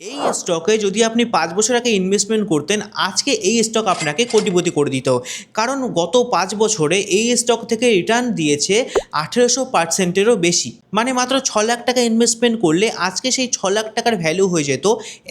এই স্টকে যদি আপনি পাঁচ বছর আগে ইনভেস্টমেন্ট করতেন, আজকে এই স্টক আপনাকে কোটিপতি করে দিত। কারণ গত পাঁচ বছরে এই স্টক থেকে রিটার্ন দিয়েছে আঠেরোশো পার্সেন্টেরও বেশি। মানে মাত্র ছ লাখ টাকা ইনভেস্টমেন্ট করলে আজকে সেই ছ লাখ টাকার ভ্যালু হয়ে যেত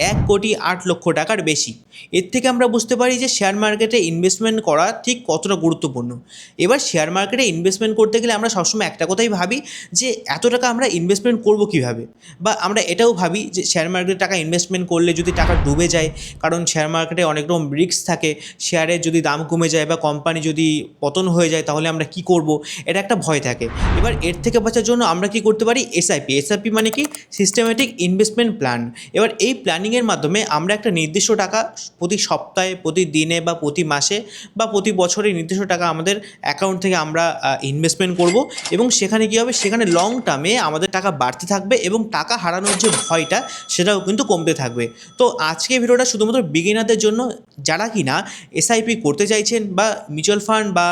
এক কোটি আট লক্ষ টাকার বেশি। এর থেকে আমরা বুঝতে পারি যে শেয়ার মার্কেটে ইনভেস্টমেন্ট করা ঠিক কতটা গুরুত্বপূর্ণ। এবার শেয়ার মার্কেটে ইনভেস্টমেন্ট করতে গেলে আমরা সবসময় একটা কথাই ভাবি যে এত টাকা আমরা ইনভেস্টমেন্ট করব কীভাবে? বা আমরা এটাও ভাবি যে শেয়ার মার্কেটে টাকা ইনভেস্টমেন্ট করলে যদি টাকা ডুবে যায়, কারণ শেয়ার মার্কেটে অনেক রকম রিস্ক থাকে শেয়ারের যদি দাম কমে যায় বা কোম্পানি যদি পতন হয়ে যায়, তাহলে আমরা কি করব? এটা একটা ভয় থাকে। এবার এর থেকে বাঁচার জন্য আমরা কি করতে পারি? এসআইপি এসআইপি মানে কি? সিস্টেমেটিক ইনভেস্টমেন্ট প্ল্যান এবার এই প্ল্যানিংয়ের মাধ্যমে আমরা একটা নির্দিষ্ট টাকা প্রতি সপ্তাহে, প্রতি দিনে বা প্রতি মাসে বা প্রতি বছরে নির্দিষ্ট টাকা আমাদের অ্যাকাউন্ট থেকে আমরা ইনভেস্টমেন্ট করব এবং সেখানে কী হবে? সেখানে লং টার্মে আমাদের টাকা বাড়তে থাকবে এবং টাকা হারানোর যে ভয়টা সেটাও কিন্তু কমতে থাকবে। তো আজকে ভিডিওটা শুধুমাত্র বিগিনারদের জন্য, যারা কি না এসআইপি করতে চাইছেন বা মিউচুয়াল ফান্ড বা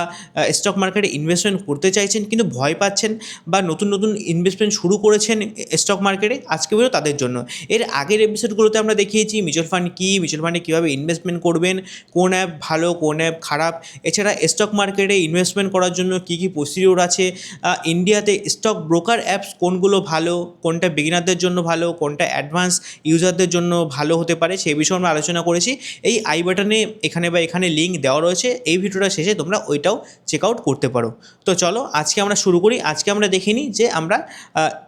স্টক মার্কেটে ইনভেস্টমেন্ট করতে চাইছেন কিন্তু ভয় পাচ্ছেন বা নতুন নতুন ইনভেস্টমেন্ট শুরু করেছেন স্টক মার্কেটে আজকে ভিডিও তাদের জন্য। এর আগের এপিসোডগুলোতে আমরা দেখিয়েছি মিউচুয়াল ফান্ড কী মিউচুয়াল ফান্ডে কীভাবে ইনভেস্টমেন্ট করবেন, কোন অ্যাপ ভালো, কোন অ্যাপ খারাপ, এছাড়া স্টক মার্কেটে ইনভেস্টমেন্ট করার জন্য কী কী প্রসিডিওর আছে ইন্ডিয়াতে স্টক ব্রোকার অ্যাপস কোনগুলো ভালো, কোনটা বিগিনারদের জন্য ভালো, কোনটা অ্যাডভান্স ইউজারদের জন্য ভালো হতে পারে, সেই বিষয়ে আমরা আলোচনা করেছি। এই আই বাটনে এখানে বা এখানে লিঙ্ক দেওয়া রয়েছে, এই ভিডিওটা শেষে তোমরা ওইটাও চেক আউট করতে পারো। তো চলো আজকে আমরা শুরু করি, আজকে আমরা দেখে নিই যে আমরা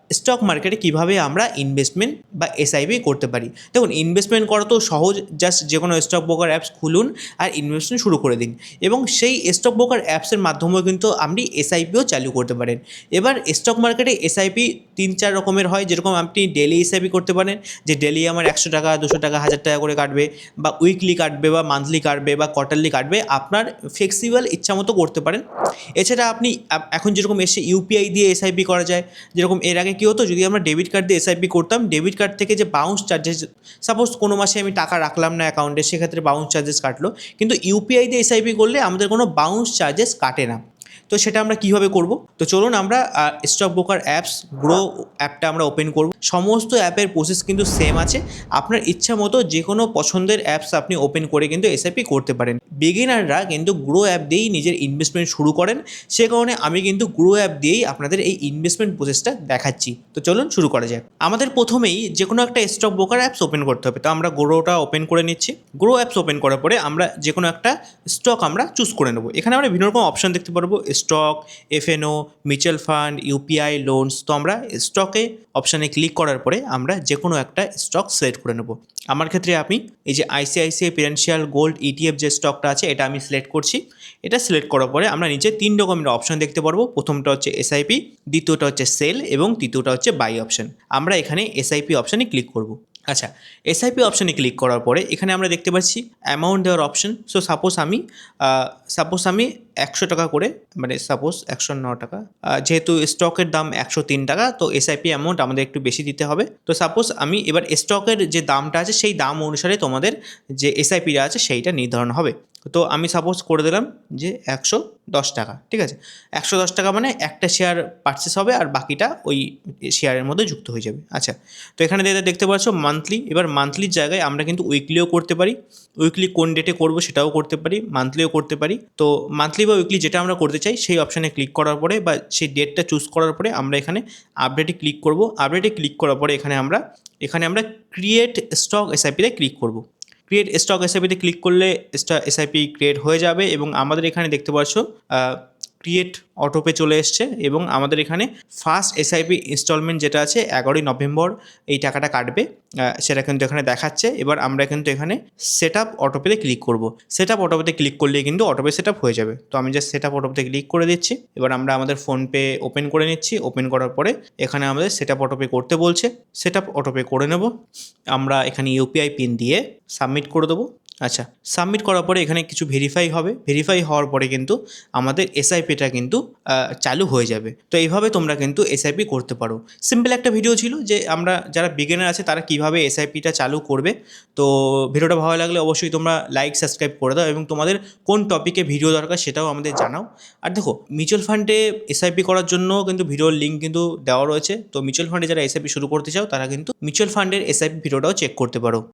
স্টক মার্কেটে কীভাবে আমরা ইনভেস্টমেন্ট বা এসআইপি করতে পারি? দেখুন ইনভেস্টমেন্ট করা তো সহজ জাস্ট যে কোনো স্টক ব্রোকার অ্যাপস খুলুন আর ইনভেস্টমেন্ট শুরু করে দিন। এবং সেই স্টক ব্রোকার অ্যাপসের মাধ্যমেও কিন্তু আপনি এসআইপিও চালু করতে পারেন। এবার স্টক মার্কেটে এসআইপি তিন চার রকমের হয়। যেরকম আপনি ডেলি এসআইপি করতে পারেন, যে ডেলি আমার একশো টাকা, দুশো টাকা, হাজার টাকা করে কাটবে বা উইকলি কাটবে বা মান্থলি কাটবে বা কোয়ার্টারলি কাটবে, আপনার ফ্লেক্সিবল ইচ্ছা মতো করতে পারেন। এছাড়া আপনি, এখন যেরকম এসে ইউপিআই দিয়ে এসআইপি করা যায়, যেরকম এর আগে কী হতো? যদি আমরা ডেবিট কার্ড দিয়ে এসআইপি করতাম ডেবিট কার্ড থেকে যে বাউন্স চার্জেস সাপোজ কোনো মাসে আমি টাকা রাখলাম না অ্যাকাউন্টে সেক্ষেত্রে বাউন্স চার্জেস কাটলো। কিন্তু ইউপিআই দিয়ে এসআইপি করলে আমাদের কোনো বাউন্স চার্জেস কাটে না। তো সেটা আমরা কীভাবে করব? তো চলুন আমরা স্টক ব্রোকার অ্যাপস গ্রো অ্যাপটা আমরা ওপেন করব। সমস্ত অ্যাপের প্রসেস কিন্তু সেম আছে। আপনার ইচ্ছা মতো যে কোনো পছন্দের অ্যাপস আপনি ওপেন করে কিন্তু এসআইপি করতে পারেন। বিগিনাররা কিন্তু গ্রো অ্যাপ দিয়েই নিজের ইনভেস্টমেন্ট শুরু করেন। সে কারণে আমি কিন্তু গ্রো অ্যাপ দিয়েই আপনাদের এই ইনভেস্টমেন্ট প্রসেসটা দেখাচ্ছি। তো চলুন শুরু করা যাক। আমাদের প্রথমেই যে কোনো একটা স্টক ব্রোকার অ্যাপস ওপেন করতে হবে। তো আমরা গ্রোটা ওপেন করে নিচ্ছি। গ্রো অ্যাপস ওপেন করার পরে আমরা যে কোনো একটা স্টক আমরা চুজ করে নেব। এখানে আমরা বিভিন্ন রকম অপশন দেখতে পারব। Stock F and O mutual fund UPI loans তো আমরা স্টকে অপশানে ক্লিক করার পরে আমরা যে কোনো একটা স্টক সিলেক্ট করে নেব। আমার ক্ষেত্রে আমি এই যে আইসিআইসিআই ফিনান্সিয়াল গোল্ড ইটিএফ যে স্টকটা আছে, এটা আমি সিলেক্ট করছি। এটা সিলেক্ট করার পরে আমরা নিচে তিন রকমের অপশন দেখতে পারব। প্রথমটা হচ্ছে এসআইপি দ্বিতীয়টা হচ্ছে সেল এবং তৃতীয়টা হচ্ছে বাই অপশন আমরা এখানে এসআইপি অপশানে ক্লিক করব। আচ্ছা এসআইপি অপশানে ক্লিক করার পরে এখানে আমরা দেখতে পাচ্ছি অ্যামাউন্ট দেওয়ার অপশন সো সাপোজ আমি সাপোজ আমি একশো টাকা করে মানে সাপোজ একশো ন টাকা। যেহেতু স্টকের দাম একশো তিন টাকা, তো এসআইপি অ্যামাউন্ট আমাদের একটু বেশি দিতে হবে। তো সাপোজ আমি এবার স্টকের যে দামটা আছে, সেই দাম অনুসারে তোমাদের যে এসআইপিটা আছে, সেইটা নির্ধারণ হবে। তো আমি সাপোজ করে দিলাম যে একশো দশ টাকা, ঠিক আছে? একশো দশ টাকা মানে একটা শেয়ার পারচেস হবে আর বাকিটা ওই শেয়ারের মধ্যে যুক্ত হয়ে যাবে। আচ্ছা তো এখানে দেখতে- দেখতে পাচ্ছ মান্থলি এবার মান্থলির জায়গায় আমরা কিন্তু উইকলিও করতে পারি। উইকলি কোন ডেটে করব সেটাও করতে পারি মান্থলিও করতে পারি। তো মান্থলি বা উইকলি যেটা আমরা করতে চাই, সেই অপশানে ক্লিক করার পরে বা সেই ডেটটা চুজ করার পরে আমরা এখানে আপডেটে ক্লিক করব। আপডেটে ক্লিক করার পরে এখানে আমরা এখানে আমরা ক্রিয়েট স্টক এসআইপিতে ক্লিক করব। ক্রিয়েট স্টক এসআইপিতে ক্লিক করলে এসআইপি ক্রিয়েট হয়ে যাবে এবং আমাদের এখানে দেখতে পাচ্ছ ক্রিয়েট অটোপে চলে এসছে এবং আমাদের এখানে ফার্স্ট এসআইপি ইনস্টলমেন্ট যেটা আছে এগারোই নভেম্বর এই টাকাটা কাটবে সেটা কিন্তু এখানে দেখাচ্ছে। এবার আমরা কিন্তু এখানে সেট আপ অটোপেতে ক্লিক করব। সেট আপ অটোপেতে ক্লিক করলে কিন্তু অটোপে সেট আপ হয়ে যাবে। তো আমি জাস্ট সেট আপ অটোপেতে ক্লিক করে দিচ্ছি। এবার আমরা আমাদের ফোনপে ওপেন করে নিচ্ছি। ওপেন করার পরে এখানে আমাদের সেট আপ অটোপে করতে বলছে। সেট আপ অটোপে করে নেব। আমরা এখানে ইউপিআই পিন দিয়ে সাবমিট করে দেবো। আচ্ছা সাবমিট করার পরে এখানে কিছু ভেরিফাই হবে। ভেরিফাই হওয়ার পরে কিন্তু আমাদের এসআইপিটা কিন্তু চালু হয়ে যাবে। তো এইভাবে তোমরা কিন্তু এসআইপি করতে পারো। সিম্পল একটা ভিডিও ছিল যে আমরা যারা বিগিনার আছে তারা কীভাবে এসআইপিটা চালু করবে। তো ভিডিওটা ভালো লাগলে অবশ্যই তোমরা লাইক সাবস্ক্রাইব করে দাও এবং তোমাদের কোন টপিকে ভিডিও দরকার সেটাও আমাদের জানাও। আর দেখো মিউচুয়াল ফান্ডে এসআইপি করার জন্য কিন্তু ভিডিওর লিঙ্ক কিন্তু দেওয়া রয়েছে। তো মিউচুয়াল ফান্ডে যারা এসআইপি শুরু করতে চাও তারা কিন্তু মিউচুয়াল ফান্ডের এসআইপি ভিডিওটাও চেক করতে পারো।